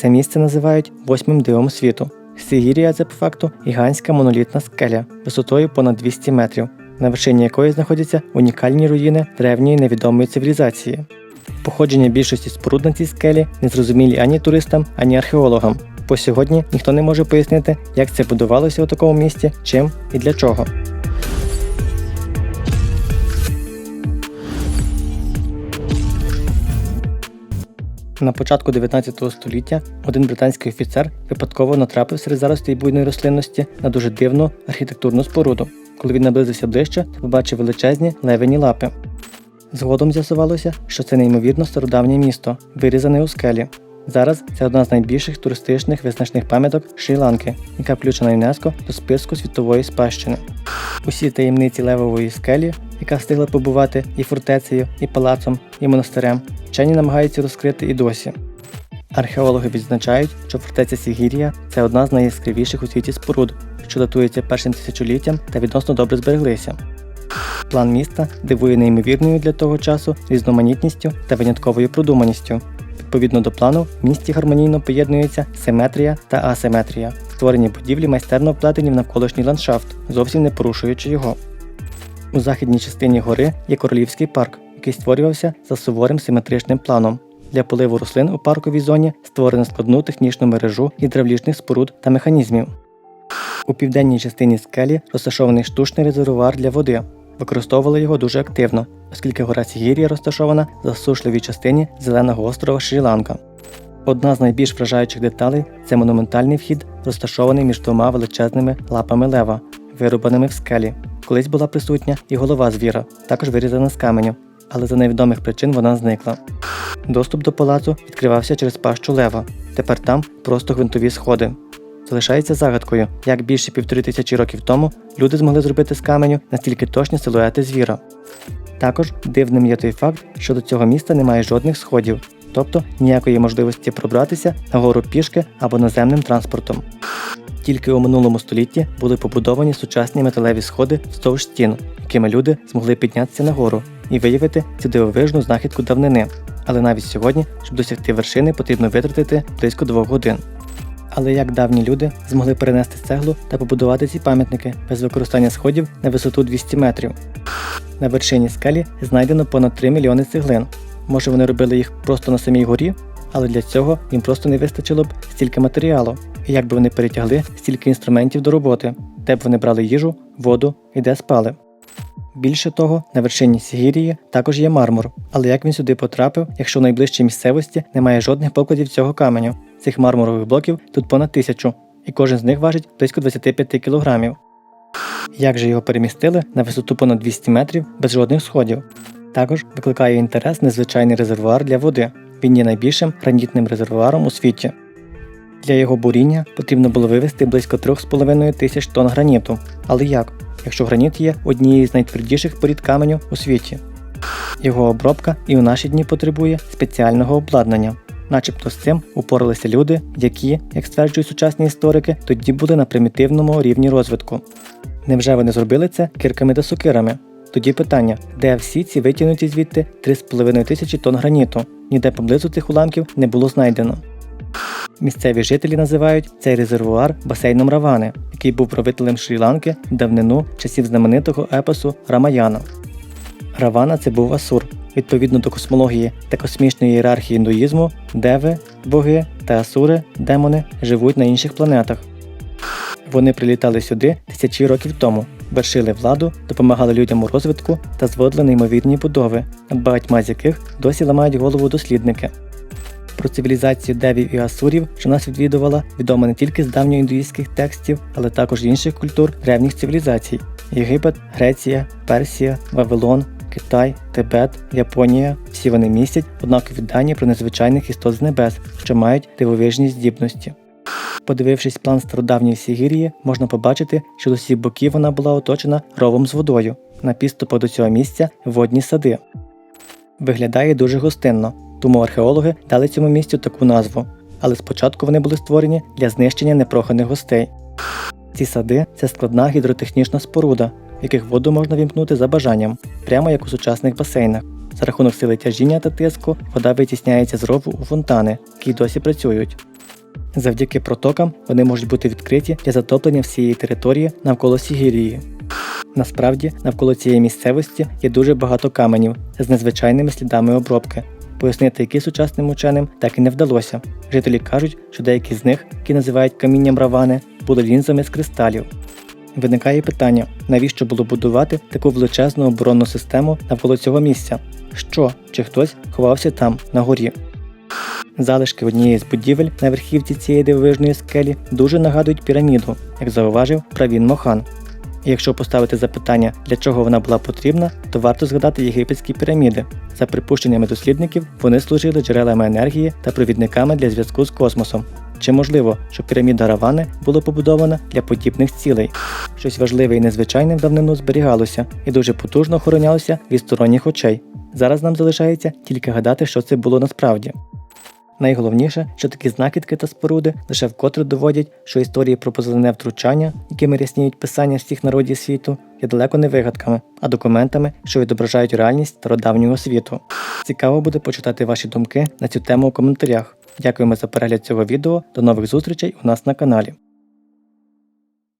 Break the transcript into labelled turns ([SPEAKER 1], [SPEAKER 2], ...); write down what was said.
[SPEAKER 1] Це місце називають восьмим дивом світу. Сигірія це по факту гігантська монолітна скеля висотою понад 200 метрів, на вершині якої знаходяться унікальні руїни древньої невідомої цивілізації. Походження більшості споруд на цій скелі не зрозумілі ані туристам, ані археологам. По сьогодні ніхто не може пояснити, як це будувалося у такому місті, чим і для чого. На початку 19 століття один британський офіцер випадково натрапив серед заростей буйної рослинності на дуже дивну архітектурну споруду. Коли він наблизився ближче, побачив величезні левені лапи. Згодом з'ясувалося, що це неймовірно стародавнє місто, вирізане у скелі. Зараз це одна з найбільших туристичних визначних пам'яток Шрі-Ланки, яка включена ЮНЕСКО до списку світової спадщини. Усі таємниці левової скелі, яка встигла побувати і фортецею, і палацом, і монастирем, вчені намагаються розкрити і досі. Археологи відзначають, що фортеця Сігірія це одна з найяскравіших у світі споруд, що датується першим тисячоліттям та відносно добре збереглися. План міста дивує неймовірною для того часу різноманітністю та винятковою продуманістю. Відповідно до плану, в місті гармонійно поєднуються симетрія та асиметрія, створені будівлі майстерно вплетені в навколишній ландшафт, зовсім не порушуючи його. У західній частині гори є королівський парк, який створювався за суворим симетричним планом. Для поливу рослин у парковій зоні створено складну технічну мережу гідравлічних споруд та механізмів. У південній частині скелі розташований штучний резервуар для води. Використовували його дуже активно, оскільки гора Сігірія розташована в засушливій частині зеленого острова Шрі-Ланка. Одна з найбільш вражаючих деталей це монументальний вхід, розташований між двома величезними лапами лева, вирубаними в скелі. Колись була присутня і голова звіра, також вирізана з каменю, але за невідомих причин вона зникла. Доступ до палацу відкривався через пащу лева. Тепер там просто гвинтові сходи. Залишається загадкою, як більше півтори тисячі років тому люди змогли зробити з каменю настільки точні силуети звіра. Також дивним є той факт, що до цього міста немає жодних сходів, тобто ніякої можливості пробратися на гору пішки або наземним транспортом. Тільки у минулому столітті були побудовані сучасні металеві сходи вздовж стін, якими люди змогли піднятися на гору і виявити цю дивовижну знахідку давнини. Але навіть сьогодні, щоб досягти вершини, потрібно витратити близько двох годин. Але як давні люди змогли перенести цеглу та побудувати ці пам'ятники без використання сходів на висоту 200 метрів? На вершині скелі знайдено понад 3 мільйони цеглин. Може вони робили їх просто на самій горі, але для цього їм просто не вистачило б стільки матеріалу. І як би вони перетягли стільки інструментів до роботи, де б вони брали їжу, воду і де спали. Більше того, на вершині Сігірії також є мармур, але як він сюди потрапив, якщо в найближчій місцевості немає жодних покладів цього каменю? Цих мармурових блоків тут понад тисячу, і кожен з них важить близько 25 кілограмів. Як же його перемістили на висоту понад 200 метрів без жодних сходів? Також викликає інтерес незвичайний резервуар для води. Він є найбільшим гранітним резервуаром у світі. Для його буріння потрібно було вивезти близько 3,5 тисяч тонн граніту. Але як, якщо граніт є однією з найтвердіших порід каменю у світі? Його обробка і у наші дні потребує спеціального обладнання. Начебто з цим упоралися люди, які, як стверджують сучасні історики, тоді були на примітивному рівні розвитку. Невже вони зробили це кирками та сокирами? Тоді питання, де всі ці витягнуті звідти 3,5 тисячі тонн граніту, ніде поблизу цих уламків не було знайдено. Місцеві жителі називають цей резервуар басейном Равани, який був правителем Шрі-Ланки давнину часів знаменитого епосу Рамаяна. Равана це був Асур. Відповідно до космології та космічної ієрархії індуїзму, деви, боги та асури, демони живуть на інших планетах. Вони прилітали сюди тисячі років тому, вершили владу, допомагали людям у розвитку та зводили неймовірні будови, багатьма з яких досі ламають голову дослідники. Про цивілізацію девів і асурів, що нас відвідувала, відомо не тільки з давньоіндуїзьких текстів, але також інших культур древніх цивілізацій: Єгипет, Греція, Персія, Вавилон, Китай, Тибет, Японія. Всі вони містять однакові дані про незвичайних істот з небес, що мають дивовижні здібності. Подивившись план стародавньої Сігірії, можна побачити, що з усіх боків вона була оточена ровом з водою. На підступах до цього місця водні сади. Виглядає дуже гостинно, тому археологи дали цьому місцю таку назву. Але спочатку вони були створені для знищення непроханих гостей. Ці сади це складна гідротехнічна споруда, в яких воду можна вімкнути за бажанням, прямо як у сучасних басейнах. За рахунок сили тяжіння та тиску вода витісняється з рову у фонтани, які досі працюють. Завдяки протокам вони можуть бути відкриті для затоплення всієї території навколо Сігірії. Насправді, навколо цієї місцевості є дуже багато каменів з незвичайними слідами обробки. Пояснити, які сучасним ученим, так і не вдалося. Жителі кажуть, що деякі з них, які називають камінням равани, були лінзами з кристалів. Виникає питання, навіщо було будувати таку величезну оборонну систему навколо цього місця? Що чи хтось ховався там, на горі? Залишки однієї з будівель на верхівці цієї дивовижної скелі дуже нагадують піраміду, як зауважив Правін Мохан. І якщо поставити запитання, для чого вона була потрібна, то варто згадати єгипетські піраміди. За припущеннями дослідників, вони служили джерелами енергії та провідниками для зв'язку з космосом. Чи можливо, що піраміда Равани була побудована для подібних цілей? Щось важливе і незвичайне в давнину зберігалося і дуже потужно охоронялося від сторонніх очей. Зараз нам залишається тільки гадати, що це було насправді. Найголовніше, що такі знакідки та споруди лише вкотре доводять, що історії про позелене втручання, якими рясніють писання всіх народів світу, є далеко не вигадками, а документами, що відображають реальність стародавнього світу. Цікаво буде почитати ваші думки на цю тему у коментарях. Дякуємо за перегляд цього відео. До нових зустрічей у нас на каналі.